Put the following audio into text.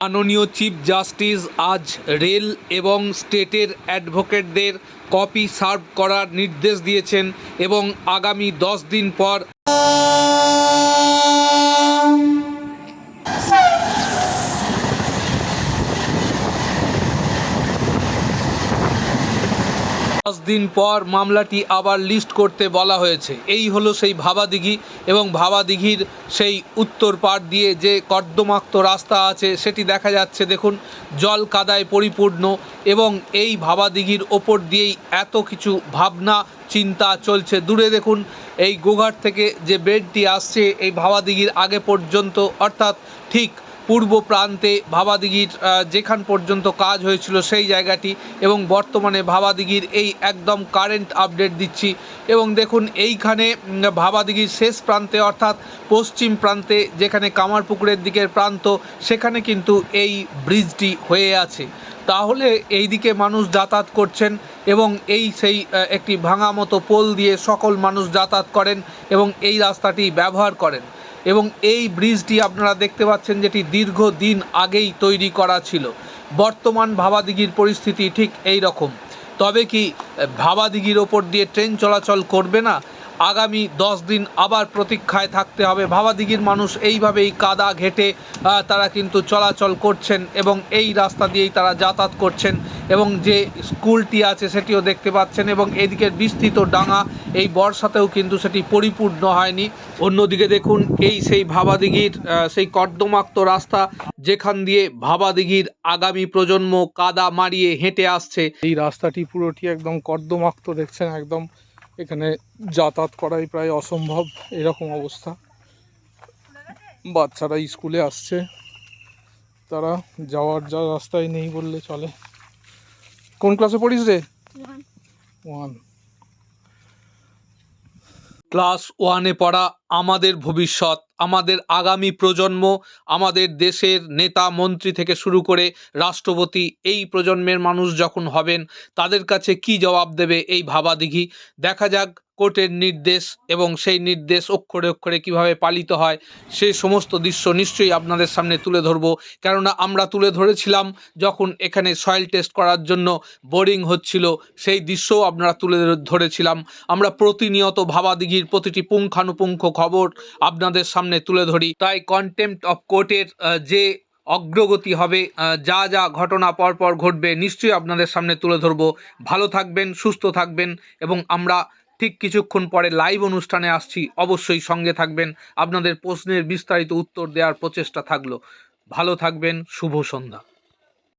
মাননীয় chief justice আজ rail এবং স্টেটের অ্যাডভোকেটদের কপি সার্ভ করার নির্দেশ দিয়েছেন এবং আগামী দশ দিন পর দশ দিন পর মামলাটি আবার লিস্ট করতে বলা হয়েছে। এই হলো সেই ভাবাদিঘি এবং ভাবাদিঘির সেই উত্তর পাড় দিয়ে যে কর্দমাক্ত রাস্তা আছে সেটি দেখা যাচ্ছে। দেখুন, জল কাদায় পরিপূর্ণ এবং এই ভাবাদিঘির ওপর দিয়েই এত কিছু ভাবনা, চিন্তা চলছে। দূরে দেখুন, এই গোঘাট থেকে যে বেডটি আসছে, এই ভাবাদিঘির আগে পর্যন্ত, অর্থাৎ ঠিক পূর্ব প্রান্তে ভাবাদিঘির যেখান পর্যন্ত কাজ হয়েছিল সেই জায়গাটি এবং বর্তমানে ভাবাদিঘির এই একদম কারেন্ট আপডেট দিচ্ছি। এবং দেখুন, এইখানে ভাবাদিঘির শেষ প্রান্তে অর্থাৎ পশ্চিম প্রান্তে যেখানে কামারপুকুরের দিকের প্রান্ত, সেখানে কিন্তু এই ব্রিজটি হয়ে আছে। তাহলে এই দিকে মানুষ যাতায়াত করছেন এবং এই সেই একটি ভাঙা মতো পোল দিয়ে সকল মানুষ যাতায়াত করেন এবং এই রাস্তাটি ব্যবহার করেন। এবং এই ব্রিজটি আপনারা দেখতে পাচ্ছেন যেটি দীর্ঘ দিন আগেই তৈরি করা ছিল। বর্তমান ভাবাদিঘির পরিস্থিতি ঠিক এই রকম। তবে কি ভাবাদিঘির ওপর দিয়ে ট্রেন চলাচল করবে না? আগামী দশ দিন আবার প্রতীক্ষায় থাকতে হবে। ভাবাদিঘির মানুষ এইভাবেই কাদা ঘেটে তারা কিন্তু চলাচল করছেন এবং এই রাস্তা দিয়েই তারা যাতায়াত করছেন এবং যে স্কুলটি আছে সেটিও দেখতে পাচ্ছেন এবং এদিকের বিস্তৃত ডাঙা, এই বর্ষাতেও কিন্তু সেটি পরিপূর্ণ হয়নি। অন্যদিকে দেখুন, এই সেই ভাবাদিঘির সেই কর্দমাক্ত রাস্তা যেখান দিয়ে ভাবাদিঘির আগামী প্রজন্ম কাদা মারিয়ে হেঁটে আসছে। এই রাস্তাটি পুরোটি একদম কর্দমাক্ত দেখছেন, একদম এখানে যাতায়াত করাই প্রায় অসম্ভব এরকম অবস্থা। বাচ্চারা স্কুলে আসছে। তারা যাওয়ার যা রাস্তায় নেই বললে চলে। কোন ক্লাসে পড়িস রে? ওয়ান ক্লাস ওয়ানে পড়া আমাদের ভবিষ্যৎ, আমাদের আগামী প্রজন্ম, আমাদের দেশের নেতা, মন্ত্রী থেকে শুরু করে রাষ্ট্রপতি এই প্রজন্মের মানুষ যখন হবেন, তাদের কাছে কি জবাব দেবে এই ভাবাদিঘি? দেখা যাক কোর্টের নির্দেশ এবং সেই নির্দেশ অক্ষরে অক্ষরে কীভাবে পালিত হয় সেই সমস্ত দৃশ্য নিশ্চয়ই আপনাদের সামনে তুলে ধরবো। কেননা আমরা তুলে ধরেছিলাম যখন এখানে সয়েল টেস্ট করার জন্য বোরিং হচ্ছিল, সেই দৃশ্যও আপনারা তুলে ধরেছিলাম। আমরা প্রতিনিয়ত ভাবাদিঘির প্রতিটি পুঙ্খানুপুঙ্খ খবর আপনাদের সামনে তুলে ধরি। তাই কন্টেম্পট অফ কোর্টের যে অগ্রগতি হবে যা যা ঘটনা পরপর ঘটবে, নিশ্চয়ই আপনাদের সামনে তুলে ধরবো। ভালো থাকবেন, সুস্থ থাকবেন এবং আমরা ঠিক কিছুক্ষণ পরে লাইভ অনুষ্ঠানে আসছি। অবশ্যই সঙ্গে থাকবেন। আপনাদের প্রশ্নের বিস্তারিত উত্তর দেওয়ার প্রচেষ্টা থাকল। ভালো থাকবেন। শুভ সন্ধ্যা।